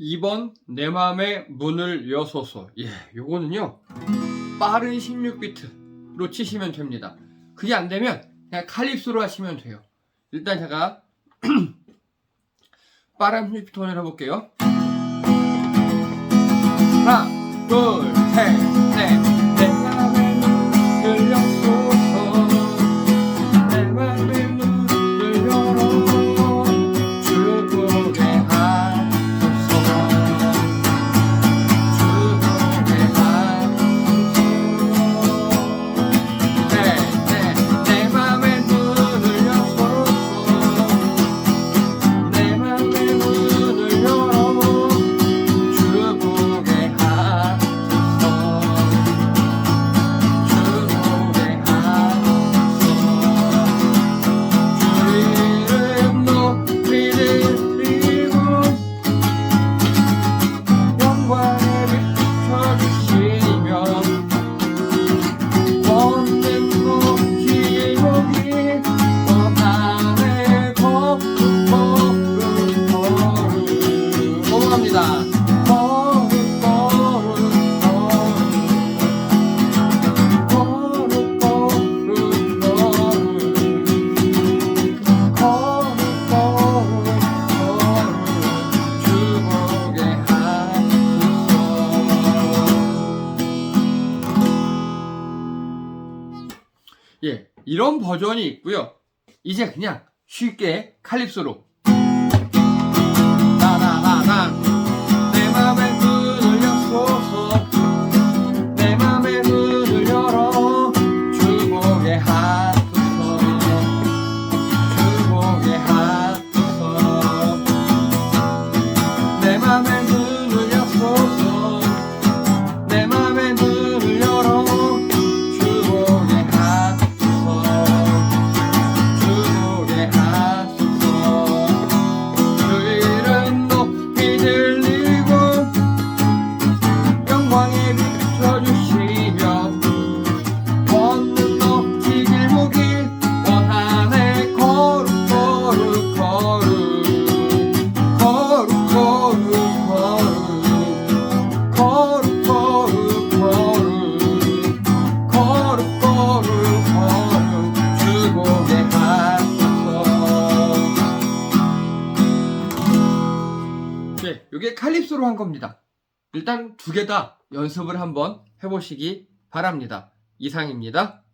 2번 내 마음의 문을 여소서. 예 요거는요 빠른 16비트로 치시면 됩니다. 그게 안되면 그냥 칼립스로 하시면 돼요. 일단 제가 빠른 16비트 톤을 해볼게요. 예, 이런 버전이 있고요. 이제 그냥 쉽게 칼립소로 네, 이게 칼립소로 한 겁니다. 일단 두 개 다 연습을 한번 해보시기 바랍니다. 이상입니다.